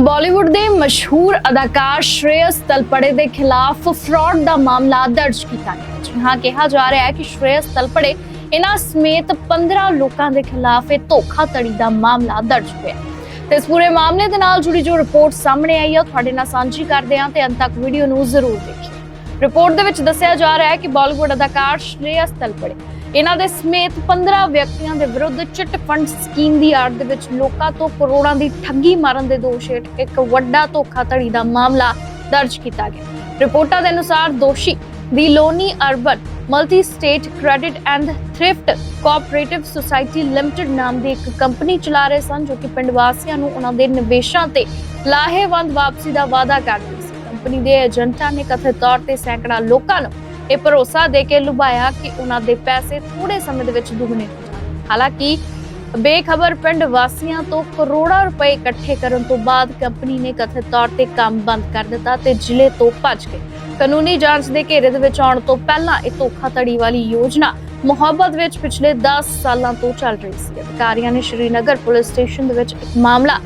ਬਾਲੀਵੁੱਡ ਦੇ ਮਸ਼ਹੂਰ ਅਦਾਕਾਰ ਸ਼੍ਰੇਯਸ ਤਲਪੜੇ ਦੇ ਖਿਲਾਫ ਫਰਾਡ ਦਾ ਮਾਮਲਾ ਦਰਜ ਕੀਤਾ ਗਿਆ ਜੀ ਹਾਂ, ਕਿਹਾ ਜਾ ਰਿਹਾ ਹੈ ਕਿ ਸ਼੍ਰੇਯਸ ਤਲਪੜੇ ਇਹਨਾਂ ਸਮੇਤ 15 ਲੋਕਾਂ ਦੇ ਖਿਲਾਫ ਇਹ ਧੋਖਾਧੜੀ ਦਾ ਮਾਮਲਾ ਦਰਜ ਹੋਇਆ ਹੈ। ਤੇ ਇਸ ਪੂਰੇ ਮਾਮਲੇ ਦੇ ਨਾਲ ਜੁੜੀ ਜੋ ਰਿਪੋਰਟ ਸਾਹਮਣੇ ਆਈ ਹੈ ਉਹ ਤੁਹਾਡੇ ਨਾਲ ਸਾਂਝੀ ਕਰਦੇ ਹਾਂ ਤੇ ਅੰਤ ਤੱਕ ਵੀਡੀਓ ਨੂੰ ਜ਼ਰੂਰ ਦੇਖਿਓ ਰਿਪੋਰਟ ਦੇ ਵਿੱਚ ਦੱਸਿਆ ਜਾ ਰਿਹਾ ਹੈ ਕਿ ਬਾਲੀਵੁੱਡ ਅਦਾਕਾਰ ਸ਼੍ਰੇਯਸ ਤਲਪੜੇ ਇਹਨਾਂ ਦੇ ਸਮੇਤ 15 ਵਿਅਕਤੀਆਂ ਦੇ ਵਿਰੁੱਧ ਚਿੱਟ ਫੰਡ ਸਕੀਮ ਦੀ ਆੜ ਦੇ ਵਿੱਚ ਲੋਕਾਂ ਤੋਂ ਕਰੋੜਾਂ ਦੀ ਠੱਗੀ ਮਾਰਨ ਦੇ ਦੋਸ਼ ਹੇਠ ਇੱਕ ਵੱਡਾ ਧੋਖਾਧੜੀ ਦਾ ਮਾਮਲਾ ਦਰਜ ਕੀਤਾ ਗਿਆ। ਰਿਪੋਰਟਾਂ ਦੇ ਅਨੁਸਾਰ ਦੋਸ਼ੀ ਦੀ Loni urban multi state credit and thrift cooperative society limited ਨਾਮ ਦੀ ਇੱਕ ਕੰਪਨੀ ਚਲਾ ਰਹੇ ਸਨ ਜੋ ਕਿ ਪਿੰਡ ਵਾਸੀਆਂ ਨੂੰ ਉਹਨਾਂ ਦੇ ਨਿਵੇਸ਼ਾਂ ਤੇ ਲਾਹੇਵੰਦ ਵਾਪਸੀ ਦਾ ਵਾਅਦਾ ਕਰਦੀ ਸੀ। ਕੰਪਨੀ ਦੇ ਏਜੰਟਾਂ ਨੇ ਕਥਿਤ ਤੌਰ ਤੇ ਸੈਂਕੜਾ ਲੋਕਾਂ ਨੂੰ ਇਹ ਭਰੋਸਾ ਦੇ ਕੇ ਲੁਭਾਇਆ ਕਿ ਉਹਨਾਂ ਦੇ ਪੈਸੇ ਥੋੜੇ ਸਮੇਂ ਦੇ ਵਿੱਚ ਦੁੱਗਣੇ ਹੋ ਜਾਣਗੇ ਹਾਲਾਂਕਿ, ਬੇਖਬਰ ਪਿੰਡ ਵਾਸੀਆਂ ਤੋਂ ਕਰੋੜਾਂ ਰੁਪਏ ਇਕੱਠੇ ਕਰਨ ਤੋਂ ਬਾਅਦ ਕੰਪਨੀ ਨੇ ਕਥਿਤ ਤੌਰ ਤੇ ਕੰਮ ਬੰਦ ਕਰ ਦਿੱਤਾ ਤੇ ਜ਼ਿਲ੍ਹੇ ਤੋਂ ਭੱਜ ਗਏ। ਕਾਨੂੰਨੀ ਜਾਂਚ ਦੇ ਘੇਰੇ ਦੇ ਵਿੱਚ ਆਉਣ ਤੋਂ ਪਹਿਲਾਂ ਇਹ ਧੋਖਾਧੜੀ ਵਾਲੀ ਯੋਜਨਾ ਮੁਹੱਬਤ ਵਿੱਚ ਪਿਛਲੇ 10 ਸਾਲਾਂ ਤੋਂ ਚੱਲ ਰਹੀ ਸੀ। ਅਧਿਕਾਰੀਆਂ ਨੇ ਸ਼੍ਰੀਨਗਰ ਪੁਲਿਸ ਸਟੇਸ਼ਨ ਦੇ ਵਿੱਚ ਇੱਕ ਮਾਮਲਾ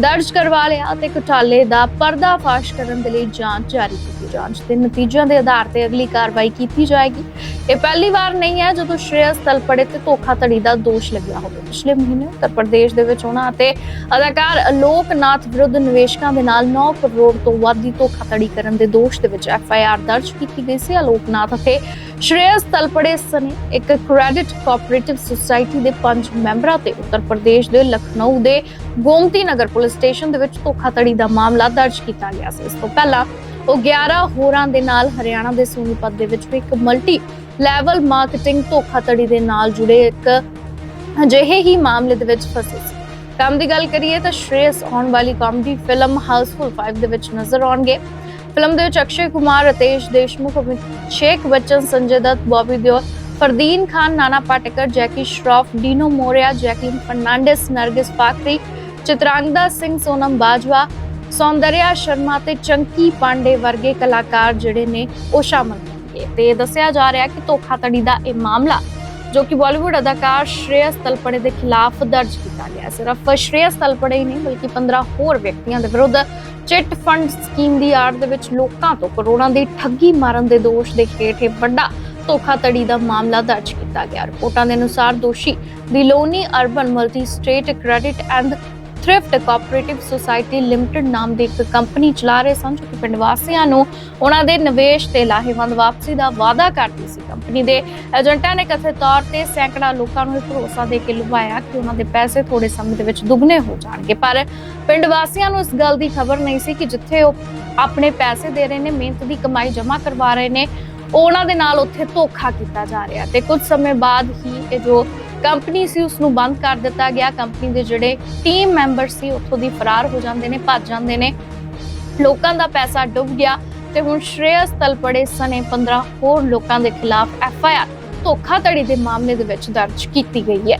ਦਰਜ ਕਰਵਾ ਲਿਆ ਤੇ ਘੁਟਾਲੇ ਦਾ ਪਰਦਾਫਾਸ਼ ਕਰਨ ਦੇ ਲਈ ਜਾਂਚ ਜਾਰੀ ਕੀਤੀ ਜਾਂਚ ਦੇ ਨਤੀਜਿਆਂ ਦੇ ਆਧਾਰ ਤੇ ਅਗਲੀ ਕਾਰਵਾਈ ਕੀਤੀ ਜਾਏਗੀ। ਇਹ ਪਹਿਲੀ ਵਾਰ ਨਹੀਂ ਹੈ ਜਦੋਂ ਸ਼੍ਰੇਯਸ ਤਲਪੜੇ ਤੇ ਧੋਖਾਧੜੀ ਦਾ ਦੋਸ਼ ਲੱਗਿਆ ਹੋਵੇ। ਪਿਛਲੇ ਮਹੀਨੇ ਉੱਤਰ ਪ੍ਰਦੇਸ਼ ਦੇ ਵਿੱਚ ਉਹਨਾਂ ਅਤੇ ਅਦਾਕਾਰ ਅਲੋਕ ਵਿਰੁੱਧ ਨਿਵੇਸ਼ਕਾਂ ਦੇ ਨਾਲ 9 ਕਰੋੜ ਤੋਂ ਵੱਧ ਦੀ ਧੋਖਾਧੜੀ ਕਰਨ ਦੇ ਦੋਸ਼ ਦੇ ਵਿੱਚ ਐਫ ਆਈ ਆਰ ਦਰਜ ਕੀਤੀ ਗਈ ਸੀ। ਅਲੋਕਨਾਥ ਅਤੇ ਸ਼੍ਰੇਅਸ ਤਲਪੜੇ ਸਨੇ ਇੱਕ ਕ੍ਰੈਡਿਟ ਕੋਆਪਰੇਟਿਵ ਸੁਸਾਇਟੀ ਦੇ ਪੰਜ ਮੈਂਬਰਾਂ ਤੇ ਉੱਤਰ ਪ੍ਰਦੇਸ਼ ਦੇ ਲਖਨਊ ਦੇ ਗੋਮਤੀ ਨਗਰ ਪੁਲਿਸ ਸਟੇਸ਼ਨ ਦੇ ਵਿੱਚ ਧੋਖਾਧੜੀ ਦਾ ਮਾਮਲਾ ਦਰਜ ਕੀਤਾ ਗਿਆ ਸੀ। ਇਸ ਤੋਂ ਪਹਿਲਾਂ ਉਹ 11 ਹੋਰਾਂ ਦੇ ਨਾਲ ਹਰਿਆਣਾ ਦੇ ਸੋਨੀਪਤ ਦੇ ਵਿੱਚ ਇੱਕ ਮਲਟੀ ਲੈਵਲ ਮਾਰਕੀਟਿੰਗ ਧੋਖਾਧੜੀ ਦੇ ਨਾਲ ਜੁੜੇ ਇੱਕ ਅਜਿਹੇ ਹੀ ਮਾਮਲੇ ਦੇ ਵਿੱਚ ਫਸੇ ਸੀ। ਕੰਮ ਦੀ ਗੱਲ ਕਰੀਏ ਤਾਂ ਸ਼੍ਰੇਯਸ ਆਉਣ ਵਾਲੀ ਕਾਮੇਡੀ ਫਿਲਮ ਹਾਊਸਫੁਲ 5 ਦੇ ਵਿੱਚ ਨਜ਼ਰ ਆਉਣਗੇ। ਫਿਲਮ ਦੇ ਵਿੱਚ ਅਕਸ਼ੇ ਕੁਮਾਰ, ਰਤੇਸ਼ ਦੇਸ਼ਮੁਖ ਅਭਿਸ਼ੇਕ ਬੱਚਨ, ਸੰਜੇ ਦੱਤ, ਬੌਬੀ ਦਿਓਲ, ਫਰਦੀਨ ਖਾਨ, ਨਾਨਾ ਪਾਟੇਕਰ, ਜੈਕੀ ਸ਼ਰੋਫ, ਡੀਨੋ ਮੋਰਿਆ ਜੈਕਲਿਨ ਫਰਨਾਂਡਿਸ, ਨਰਗਿਸ ਪਾਖਰੀ ਚਿਤਰਾਂਗਦਾ ਸਿੰਘ, ਸੋਨਮ ਬਾਜਵਾ ਸੌਂਦਰਿਆ ਸ਼ਰਮਾ ਤੇ ਚੰਕੀ ਪਾਂਡੇ ਵਰਗੇ ਕਲਾਕਾਰ ਜਿਹੜੇ ਨੇ, ਉਹ ਸ਼ਾਮਲ ਹੋਣਗੇ ਤੇ ਦੱਸਿਆ ਜਾ ਰਿਹਾ ਕਿ ਧੋਖਾਧੜੀ ਦਾ ਇਹ ਮਾਮਲਾ, ਜੋ ਕਿ ਬਾਲੀਵੁੱਡ ਅਦਾਕਾਰ ਸ਼੍ਰੇਯਸ ਤਲਪੜੇ ਦੇ ਖਿਲਾਫ ਦਰਜ ਕੀਤਾ ਗਿਆ ਸਿਰਫ ਸ਼੍ਰੇਯਸ ਤਲਪੜੇ ਹੀ ਨਹੀਂ, ਬਲਕਿ 15 ਹੋਰ ਵਿਅਕਤੀਆਂ ਦੇ ਵਿਰੁੱਧ ਚਿੱਟ ਫੰਡ ਸਕੀਮ ਦੀ ਆੜ ਦੇ ਵਿੱਚ ਲੋਕਾਂ ਤੋਂ ਕਰੋੜਾਂ ਦੀ ਠੱਗੀ ਮਾਰਨ ਦੇ ਦੋਸ਼ ਦੇ ਹੇਠ ਇਹ ਵੱਡਾ ਧੋਖਾਧੜੀ ਦਾ ਮਾਮਲਾ ਦਰਜ ਕੀਤਾ ਗਿਆ। ਰਿਪੋਰਟਾਂ ਦੇ ਅਨੁਸਾਰ ਦੋਸ਼ੀ ਦੀ Loni urban multi state credit and thrift cooperative society limited ਨਾਮ ਦੀ ਇੱਕ ਕੰਪਨੀ ਚਲਾ ਰਹੇ ਸਨ, ਜੋ ਕਿ ਪਿੰਡ ਵਾਸੀਆਂ ਨੂੰ ਉਹਨਾਂ ਦੇ ਨਿਵੇਸ਼ ਤੇ ਲਾਹੇਵੰਦ ਵਾਪਸੀ ਦਾ ਵਾਅਦਾ ਕਰਦੀ ਸੀ। ਕੰਪਨੀ ਦੇ ਏਜੰਟਾਂ ਨੇ ਕਥਿਤ ਤੌਰ ਤੇ ਸੈਂਕੜਾ ਲੋਕਾਂ ਨੂੰ ਇਹ ਭਰੋਸਾ ਦੇ ਕੇ ਲੁਭਾਇਆ ਕਿ ਉਹਨਾਂ ਦੇ ਪੈਸੇ ਥੋੜੇ ਸਮੇਂ ਦੇ ਵਿੱਚ ਦੁੱਗਣੇ ਹੋ ਜਾਣਗੇ। ਪਰ ਪਿੰਡ ਵਾਸੀਆਂ ਨੂੰ ਇਸ ਗੱਲ ਦੀ ਖਬਰ ਨਹੀਂ ਸੀ ਕਿ ਜਿੱਥੇ ਉਹ ਆਪਣੇ ਪੈਸੇ ਦੇ ਰਹੇ ਨੇ, ਮਿਹਨਤ ਦੀ ਕਮਾਈ ਜਮ੍ਹਾਂ ਕਰਵਾ ਰਹੇ ਨੇ, ਉਹਨਾਂ ਦੇ ਨਾਲ ਉੱਥੇ ਧੋਖਾ ਕੀਤਾ ਜਾ ਰਿਹਾ। ਤੇ ਕੁਝ ਸਮੇਂ ਬਾਅਦ ਹੀ ਇਹ ਜੋ ਕੰਪਨੀ ਸੀ ਉਸ ਨੂੰ ਬੰਦ ਕਰ ਦਿੱਤਾ ਗਿਆ। ਕੰਪਨੀ ਦੇ ਜਿਹੜੇ ਟੀਮ ਮੈਂਬਰ ਸੀ, ਉੱਥੋਂ ਦੀ ਫਰਾਰ ਹੋ ਜਾਂਦੇ ਨੇ, ਭੱਜ ਜਾਂਦੇ ਨੇ। ਲੋਕਾਂ ਦਾ ਪੈਸਾ ਡੁੱਬ ਗਿਆ ਤੇ ਹੁਣ ਸ਼੍ਰੇਯਸ ਤਲਪੜੇ ਸਨੇ 15 ਹੋਰ ਲੋਕਾਂ ਦੇ ਖਿਲਾਫ ਐਫ ਆਈ ਆਰ ਧੋਖਾਧੜੀ ਦੇ ਮਾਮਲੇ ਦੇ ਵਿੱਚ ਦਰਜ ਕੀਤੀ ਗਈ ਹੈ।